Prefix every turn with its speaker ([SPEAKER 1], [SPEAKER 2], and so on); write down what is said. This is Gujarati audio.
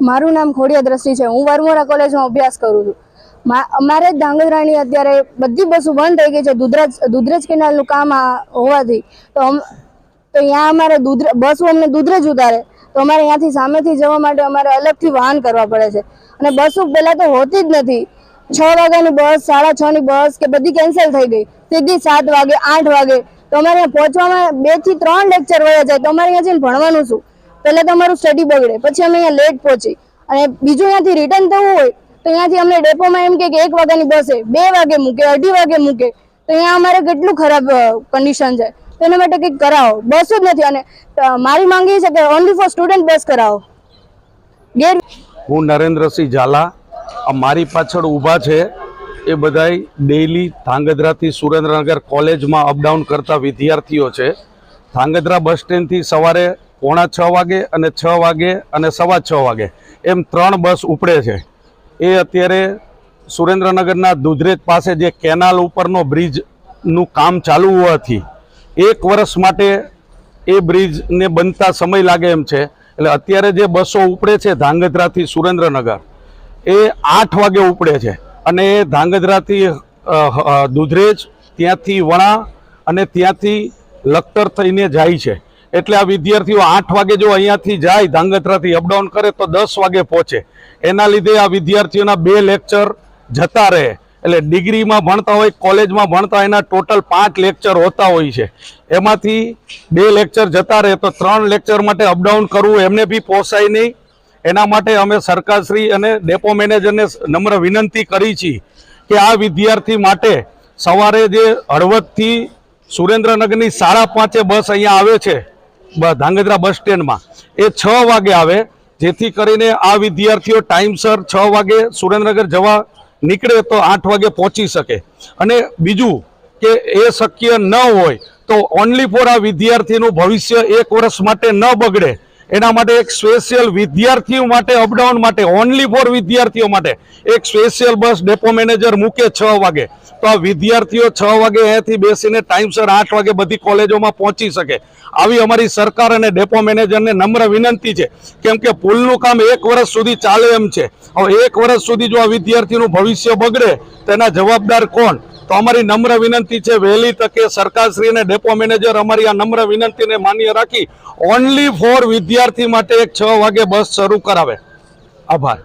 [SPEAKER 1] મારું નામ ખોડિયા દ્રષ્ટિ છે. હું વરમોરા કોલેજમાં અભ્યાસ કરું છું. અમારે ધાંગધ્રાની અત્યારે બધી બસો બંધ થઈ ગઈ છે. દુધરાજ, દુધરેજ કેનાલનું કામ હોવાથી. તો તો અહીંયા અમારે દુધરે, બસો અમને દુધરેજ ઉતારે. તો અમારે અહીંયાથી સામેથી જવા માટે અમારે અલગથી વાહન કરવા પડે છે. અને બસો પહેલાં તો હોતી જ નથી. છ વાગ્યાની બસ, સાડા છની બસ કે બધી કેન્સલ થઈ ગઈ. સીધી સાત વાગે, આઠ વાગે. તો અમારે પહોંચવામાં બેથી ત્રણ લેક્ચર વયા જાય. તો અમારે અહીંયા જઈને ભણવાનું શું? પહેલા તો અમારું સ્ટડી બગડે, પછી અમે અહીંયા લેટ પહોંચી. અને બીજું અહીંયાથી રિટર્ન થવું હોય, તો અહીંયાથી અમને ડેપોમાં એમ કે એક વાગ્યાની બસે બે વાગે મૂકે, અઢી વાગે મૂકે. તો અહીંયા અમારે કેટલું ખરાબ કન્ડિશન છે. તો એના માટે કંઈક કરાવો. બસ જ નથી. અને મારી માંગ એ છે કે ઓનલી ફોર સ્ટુડન્ટ બસ કરાવો. ગેર
[SPEAKER 2] હું નરેન્દ્રસિંહ ઝાલા. મારી પાછળ ઊભા છે. એ બધાય ડેઈલી ધાંગધ્રાથી સુરેન્દ્રનગર કોલેજમાં અપડાઉન કરતા વિદ્યાર્થીઓ છે. ધાંગધ્રા બસ સ્ટેન્ડથી સવારે પોણા છ વાગે અને છ વાગે અને સવા છ વાગે. એમ ત્રણ બસ ઉપડે છે. એ અત્યારે સુરેન્દ્રનગરના દુધરેજ પાસે જે કેનાલ ઉપરનો બ્રિજનું કામ ચાલુ હોવાથી એક વર્ષ માટે એ બ્રિજને બનતા સમય લાગે એમ છે. એટલે અત્યારે જે બસો ઉપડે છે ધાંગધ્રાથી સુરેન્દ્રનગર, એ આઠ વાગે ઉપડે છે. અને એ ધાંગધ્રાથી દુધરેજ ત્યાંથી વણા અને ત્યાંથી લખતર થઈને જાય છે. એટલે આ વિદ્યાર્થીઓ આઠ વાગે જો અહીંયાથી જાય ધાંગધ્રાથી અપડાઉન કરે, તો દસ વાગે પહોંચે. એના લીધે આ વિદ્યાર્થીઓના બે લેક્ચર જતા રહે. એટલે ડિગ્રીમાં ભણતા હોય, કોલેજમાં ભણતા એના ટોટલ પાંચ લેક્ચર હોતા હોય છે. એમાંથી બે લેક્ચર જતા રહે, તો ત્રણ લેક્ચર માટે અપડાઉન કરવું એમને બી પોસાય નહીં. એના માટે અમે સરકારશ્રી અને ડેપો મેનેજરને નમ્ર વિનંતી કરી છીએ કે આ વિદ્યાર્થી માટે સવારે જે હળવદથી સુરેન્દ્રનગરની સાડા પાંચે બસ અહીંયા આવે છે ધાંગધ્રા બસ સ્ટેન્ડમાં. એ છ વાગે આવે, જેથી કરીને આ વિદ્યાર્થીઓ ટાઈમસર છ વાગે સુરેન્દ્રનગર જવા નીકળે તો આઠ વાગે પહોંચી શકે. અને બીજું કે એ શક્ય ન હોય, તો ઓનલી ફોર આ વિદ્યાર્થીનું ભવિષ્ય એક વર્ષ માટે ન બગડે. એના માટે એક સ્પેશિયલ વિદ્યાર્થીઓ માટે અપડાઉન માટે ઓનલી ફોર વિદ્યાર્થીઓ માટે એક સ્પેશિયલ બસ ડેપો મેનેજર મૂકે છ વાગે. તો આ વિદ્યાર્થીઓ છ વાગે અહીંયાથી બેસીને ટાઈમસર આઠ વાગે બધી કોલેજોમાં પહોંચી શકે. આવી અમારી સરકાર અને ડેપો મેનેજરને નમ્ર વિનંતી છે. કેમ કે પુલનું કામ એક વર્ષ સુધી ચાલે એમ છે. હવે એક વર્ષ સુધી જો આ વિદ્યાર્થીનું ભવિષ્ય બગડે, તો જવાબદાર કોણ? તો અમારી નમ્ર વિનંતી છે, વહેલી તકે સરકારશ્રી અને ડેપો મેનેજર અમારી આ નમ્ર વિનંતીને માન્ય રાખી ઓનલી ફોર વિદ્યાર્થી માટે એક છ વાગે બસ શરૂ કરાવે. આભાર.